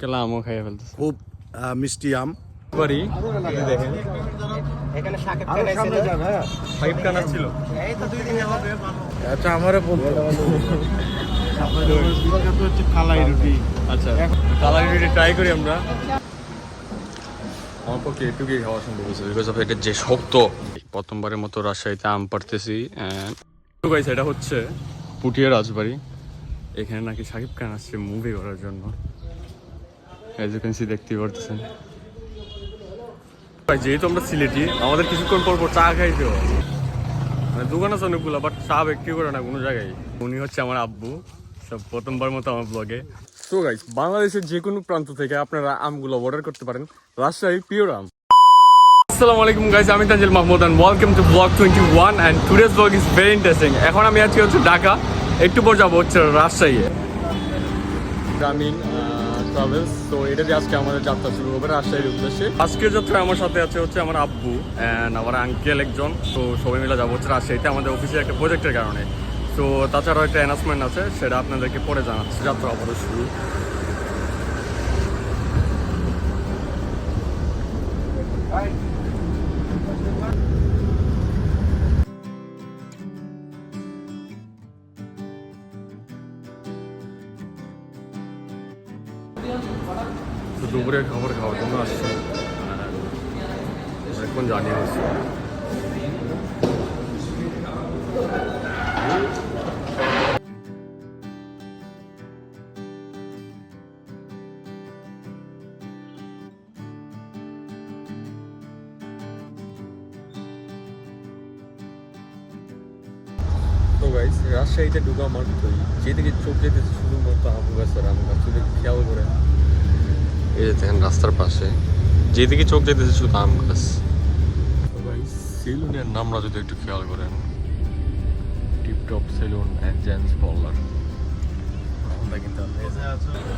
কেলা আমও খাইয়ে ফেলতেছে। খুব মিষ্টি আম। বাড়ি? দেখেন। এখানে সাকিব খান কানার ছিল। আচ্ছা আমারে বলতো হচ্ছে কালাই রুটি। আচ্ছা ট্রাই করি আমরা। আমার পক্ষে এটুকুই খাওয়া সম্ভব হয়েছে বিকজ অফ এটা যে শক্ত। প্রথমবারের মতো রাজশাহীতে আম পারতেছি গাইস এটা হচ্ছে পুটিয়া রাজবাড়ি। এখানে নাকি সাকিব খান আসছে মুভি করার জন্য। এজ ইউ ক্যান সি দেখতেই পারতেছেন। যেহেতু আমরা সিলেটি আমাদের কিছুক্ষণ পর পর চা খাইতে হয়। মানে দোকান আছে অনেকগুলো বাট চা বিক্রি করে না কোনো জায়গায়। উনি হচ্ছে আমার আব্বু সব প্রথমবার মতো আমার ব্লগে সো গাইস বাংলাদেশের যে কোনো প্রান্ত থেকে আপনারা আমগুলো অর্ডার করতে পারেন। রাজশাহী পিওর আম। আসসালামু আলাইকুম গাইস আমি Tanzil Mahmud and welcome to blog twenty one and today's blog is very interesting এখন আমি আজকে হচ্ছে ঢাকা একটু পর যাব হচ্ছে রাজশাহী গ্রামীণ ট্রাভেলস তো এটা দিয়ে আজকে আমাদের যাত্রা শুরু হবে রাজশাহীর উদ্দেশ্যে। আজকের যাত্রায় আমার সাথে আছে হচ্ছে আমার আব্বু অ্যান্ড আমার আঙ্কেল একজন। তো সবাই মিলে যাব হচ্ছে রাজশাহীতে আমাদের অফিসে একটা প্রজেক্টের কারণে। তো তাছাড়াও একটা অ্যানাউন্সমেন্ট আছে, সেটা আপনাদেরকে পরে জানাচ্ছি। যাত্রা আপাতত শুরু। তো দুপুরের খাবার খাওয়ার জন্য আসছে এখন জানিয়ে দিচ্ছি তো গাইস রাজশাহীতে ঢুকা মাত্রই যেদিকে চোখ যেতেছে শুধুমাত্র আম গাছ আর আম গাছ যদি খেয়াল করে এই যে দেখেন রাস্তার পাশে। যেদিকে চোখ যেতেছে শুধু আম গাছ। সেলুনের নামরা যদি একটু খেয়াল করেন tiptop salon and gents parlour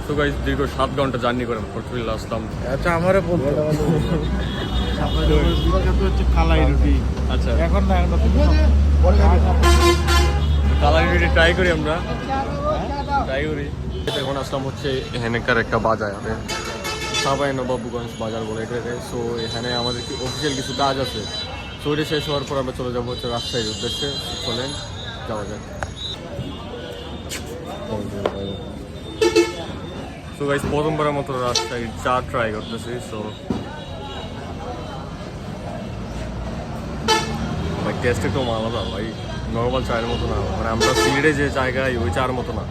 তো গাইস দীর্ঘ সাত ঘণ্টা জার্নি করে পর আসলাম। আচ্ছা আমারে বলতো কালাই রুটি আচ্ছা। এখন না এখন রুটি ট্রাই করি আমরা। ট্রাই করি। এখন আসলাম হচ্ছে এখানকার একটা বাজার। সাবাই নবাবগঞ্জ বাজার বলে এটাকে। সো এখানে আমাদের কি অফিসিয়াল কিছু কাজ আছে? সো এটা শেষ হওয়ার পর আমরা চলে যাব হচ্ছে রাজশাহীর উদ্দেশ্যে। চলেন, যাওয়া যাক। সো গাইস প্রথমবারের মতো রাজশাহীর চা ট্রাই করতেছি। সো টেস্ট একটু আলাদা, ভাই। নর্মাল চায়ের মতো না। মানে আমরা সিলেটে যে খাই, ওই চার মতো না।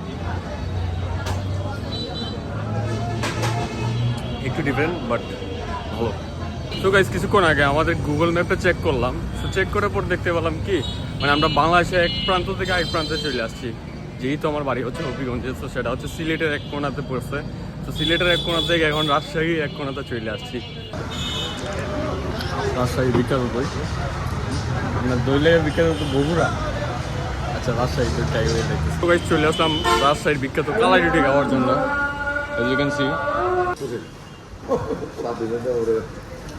একটু ডিফারেন্ট বাট ভালো। তো গাইজ কিছুক্ষণ আগে আমাদের গুগল ম্যাপে চেক করলাম। তো চেক করার পর দেখতে পেলাম কি মানে আমরা বাংলাদেশে এক প্রান্ত থেকে আরেক প্রান্তে চলে আসছি। যেহেতু আমার বাড়ি হচ্ছে হবিগঞ্জে তো সেটা হচ্ছে সিলেটের এক কোণাতে পড়ছে। তো সিলেটের এক কোণা থেকে এখন রাজশাহী এক কোণাতে চলে আসছি। রাজশাহী বিখ্যাত বই আপনার দইলের বিখ্যাত বগুড়া। আচ্ছা রাজশাহী তো করে দেখতেছি তো গাইজ চলে আসলাম রাজশাহীর বিখ্যাত কালাই রুটি খাওয়ার জন্য। You can see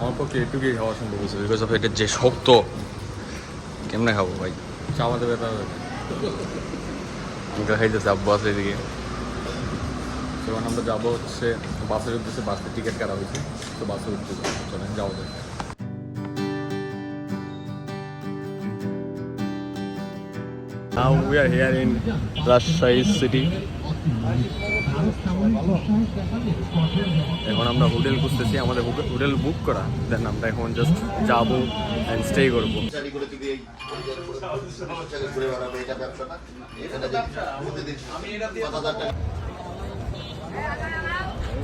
আমার পক্ষে এটুকুই খাওয়া সম্ভব হয়েছে বিকজ অফ এটা যে শক্ত কেমনে খাব ভাই? চাওয়াতে ব্যাপার আমরা খাইতেছে আব্বু আছে এদিকে। সেখানে আমরা যাব হচ্ছে বাসের উদ্দেশ্যে বাসের টিকিট কাটা হয়েছে। তো বাসের উদ্দেশ্যে যাব। চলেন যাওয়া যাক। Now we are here in Rajshahi city. এখন আমরা হোটেল খুঁজতেছি আমাদের হোটেল বুক করা। দেন আমরা এখন জাস্ট যাব অ্যান্ড স্টে করব।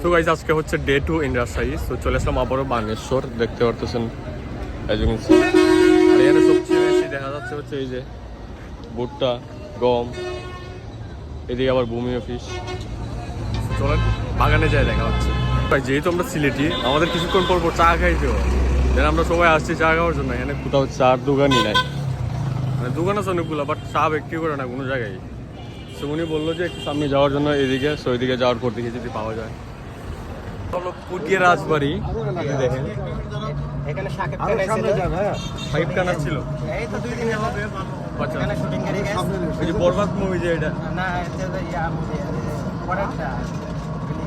তো গাইজ আজকে হচ্ছে ডে টু ইন রাজশাহী তো চলে আসলাম আবারও বানেশ্বর। দেখতে পারতেছেন। আর এখানে সবচেয়ে বেশি দেখা যাচ্ছে হচ্ছে এই যে ভুট্টা, গম, এদিকে আবার ভূমি অফিস চলেন, বাগানে যাই দেখা হচ্ছে। যেহেতু আমরা সিলেটি, আমাদের কিছুক্ষণ পর পর চা খাইতে দেন আমরা সবাই আসছি চা খাওয়ার জন্য। এখানে কোথাও চার দোকানই নাই। মানে দোকান আছে অনেকগুলো বাট চা বিক্রি করে না কোনো জায়গায়। উনি বলল যে একটু সামনে যাওয়ার জন্য এদিকে সো এদিকে যাওয়ার পর দিকে যদি পাওয়া যায়। হলো পুটিয়া রাজবাড়ি এই যে দেখেন। এখানে সাকিব খান এসেছিল ফাইভ কানার ছিল? এই তো দুই দিন হবে। আচ্ছা। এখানে শুটিং করে গেছে এই যে বরবাদ মুভি যে এটা। না এটা ইয়া মুভি পরেরটা।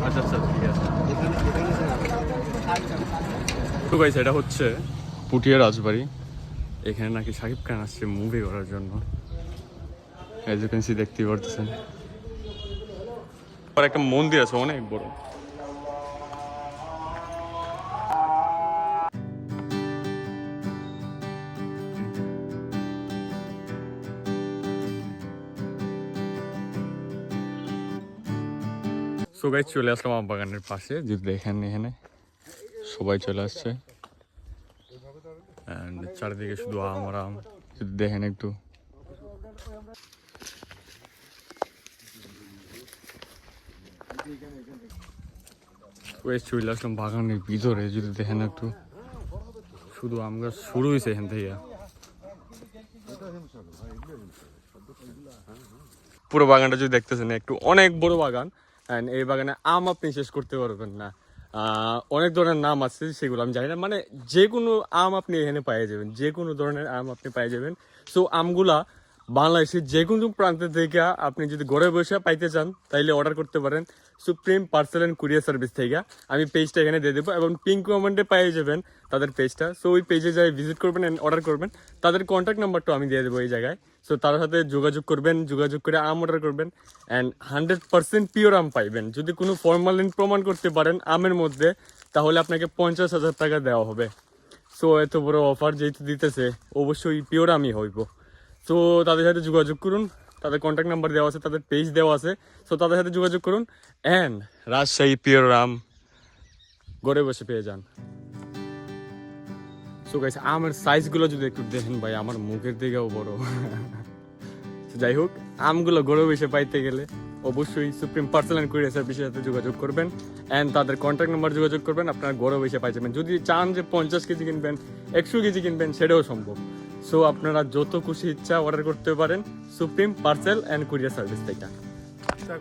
আচ্ছা আচ্ছা ঠিক আছে। তো গাইস এটা হচ্ছে পুটিয়া রাজবাড়ি। এখানে নাকি শাকিব খান আসছে মুভি করার জন্য। এজ ইউ ক্যান সি দেখতে পারতেছেন। আর একটা মন্দির আছে, অনেক বড়। সো গাইস চলে আসলাম আম বাগানের পাশে, যদি দেখেন এখানে। সবাই চলে আসছে। And চারিদিকে শুধু আম আর আম। যদি দেখেন একটু। Guys, চলে আসলাম বাগানের ভিতরে যদি দেখেন একটু। শুধু আম গাছ শুরু হয়েছে এখান থেকে। পুরো বাগানটা যদি দেখতেছেন একটু অনেক বড় বাগান অ্যান্ড এই বাগানে আম আপনি শেষ করতে পারবেন না। অনেক ধরনের নাম আছে সেগুলো আমি জানি না। মানে যে কোনো আম আপনি এখানে পেয়ে যাবেন যে কোনো ধরনের আম আপনি পেয়ে যাবেন। সো আমগুলা বাংলাদেশের যে কোনো প্রান্ত থেকে আপনি যদি ঘরে বসে পাইতে চান, তাইলে অর্ডার করতে পারেন supreme parcel and courier service থেকে। আমি পেজটা এখানে দিয়ে দেবো এবং পিঙ্ক কমেন্টে পেয়ে যাবেন তাদের পেজটা সো ওই পেজে যাই ভিজিট করবেন অ্যান্ড অর্ডার করবেন। তাদের কন্ট্যাক্ট নাম্বারটাও আমি দিয়ে দেবো এই জায়গায়। সো তার সাথে যোগাযোগ করবেন, যোগাযোগ করে আম অর্ডার করবেন অ্যান্ড হান্ড্রেড পার্সেন্ট পিওর আম পাইবেন। যদি কোনো ফর্মালিন প্রমাণ করতে পারেন আমের মধ্যে, তাহলে আপনাকে পঞ্চাশ হাজার টাকা দেওয়া হবে। সো এত বড় অফার যেহেতু দিতেছে, অবশ্যই পিওর আমি হইব। তো তাদের সাথে যোগাযোগ করুন। তাদের কন্ট্যাক্ট নাম্বার দেওয়া আছে, তাদের পেজ দেওয়া আছে। সো তাদের সাথে যোগাযোগ করুন। অ্যান্ড রাজশাহী পিওর আম গড়ে বসে পেয়ে যান। সো গাইস আমের সাইজগুলো যদি একটু দেখেন ভাই, আমার মুখের দিকেও বড়। যাই হোক, আমগুলো গড়ে বসে পাইতে গেলে অবশ্যই সুপ্রিম পার্সেল অ্যান্ড কুরিয়ার সার্ভিসের সাথে যোগাযোগ করবেন। অ্যান্ড তাদের কন্ট্যাক্ট নাম্বার যোগাযোগ করবেন, আপনার গড়ে বসে পাই যাবেন। যদি চান যে পঞ্চাশ কেজি কিনবেন, একশো কেজি কিনবেন, সেটাও সম্ভব। সো আপনারা যত খুশি ইচ্ছা অর্ডার করতে পারেন supreme parcel and courier service থেকে।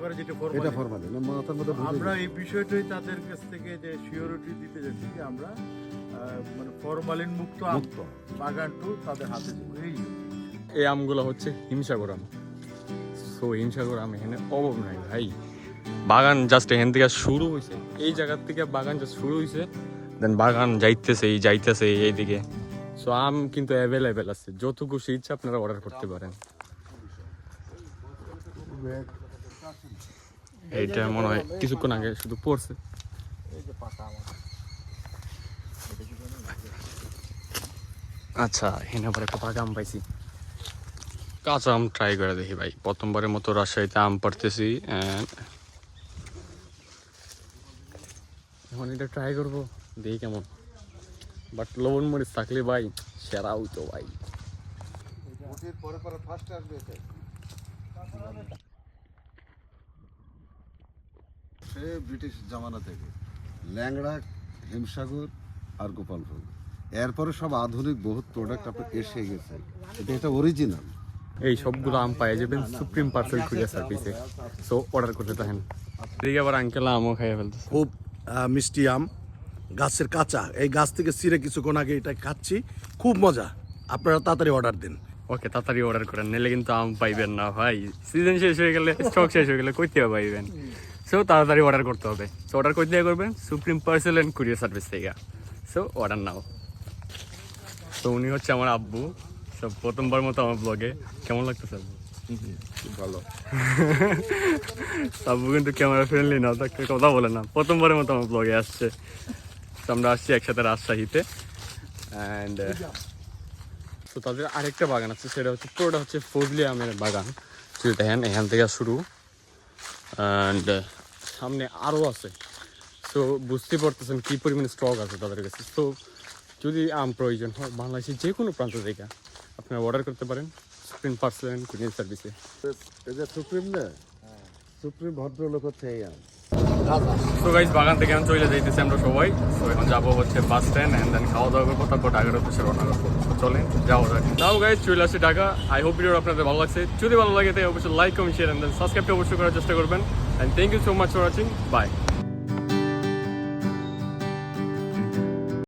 করে যেটা এটা ফরমালিন। মাথার মধ্যে আমরা এই বিষয়টাই তাদের কাছ থেকে যে সিওরিটি দিতে যাচ্ছি যে আমরা মানে ফরমালিন মুক্ত আম মুক্ত। বাগানটু তাদের হাতে দেবো এই এই আমগুলো হচ্ছে হিমসাগর আম। সো হিমসাগর আম এখানে অভাব নাই ভাই। বাগান জাস্ট এখান থেকে শুরু হয়েছে। এই জায়গার থেকে বাগান জাস্ট শুরু হয়েছে। দেন বাগান যাইতেছে এই যাইতেছে এইদিকে। সো আম কিন্তু অ্যাভেলেবেল আছে। যত খুশি ইচ্ছা আপনারা অর্ডার করতে পারেন। এইটা মনে হয় কিছুক্ষণ আগে শুধু পড়ছে। আচ্ছা এখানে আবার একটা পাকা আম পাইছি। কাঁচা আম ট্রাই করে দেখি ভাই। প্রথমবারের মতো রাজশাহীতে আম পারতেছি এখন এটা ট্রাই করব, দেখি কেমন। বাট লবণ মরিচ থাকলে ভাই সেরা হইতো ভাই। পরে পরে ফার্স্ট আসবে সে ব্রিটিশ জামানা থেকে। ল্যাংড়া হিমসাগর আর গোপালভোগ। এরপরে সব আধুনিক বহুত প্রোডাক্ট আপনার এসে গেছে। এটা এটা অরিজিনাল এই সবগুলো আম পাই যাবেন সুপ্রিম পার্সেল কুরিয়ার সার্ভিসে সো অর্ডার করতে থাকেন। এদিকে আবার আঙ্কেল আমও খাইয়ে ফেলতেছে। খুব মিষ্টি আম। গাছের কাঁচা। এই গাছ থেকে ছিঁড়ে কিছুক্ষণ আগে এটা খাচ্ছি। খুব মজা। আপনারা তাড়াতাড়ি অর্ডার দিন। ওকে তাড়াতাড়ি অর্ডার করেন নিলে কিন্তু আম পাইবেন না ভাই। সিজন শেষ হয়ে গেলে স্টক শেষ হয়ে গেলে কই থেকে পাইবেন? সো তাড়াতাড়ি অর্ডার করতে হবে। সো অর্ডার কই থেকে করবেন? Supreme parcel and courier service থেকে। So order now. তো উনি হচ্ছে আমার আব্বু। সব প্রথমবার মতো আমার ব্লগে কেমন লাগতেছে আব্বু? ভালো। আব্বু কিন্তু ক্যামেরা ফ্রেন্ডলি না তাকে কথা বলে না। প্রথমবারের মতো আমার ব্লগে আসছে। তো আমরা আসছি একসাথে রাজশাহীতে। অ্যান্ড তো তাদের আরেকটা বাগান আছে সেটা হচ্ছে পুরোটা হচ্ছে ফজলি আমের বাগান। যদি দেখেন এখান থেকে শুরু। অ্যান্ড সামনে আরও আছে। সো বুঝতে পারতেছেন কী পরিমাণে স্টক আছে তাদের কাছে। তো যদি আম প্রয়োজন হয় বাংলাদেশের যে কোনো প্রান্ত থেকে আপনারা অর্ডার করতে পারেন সুপ্রিম পার্সেল অ্যান্ড কুরিয়ার সার্ভিসে সুপ্রিম না? সুপ্রিম ভদ্রলোক হচ্ছে এই আম। তো গাইজ বাগান থেকে আমি চলে যাইতেছি আমরা সবাই। তো এখন যাব হচ্ছে বাস স্ট্যান্ড অ্যান্ড দেন খাওয়া দাওয়া করব, তারপর ঢাকার উদ্দেশ্যে রওনা করব। চলেন নাও গাইজ চলে আসছি ঢাকা। আই হোপ ভিডিও আপনাদের ভালো লাগছে। যদি ভালো লাগে তাই অবশ্যই like comment share and then সাবস্ক্রাইবটা অবশ্যই করার চেষ্টা করবেন। And thank you so much for watching bye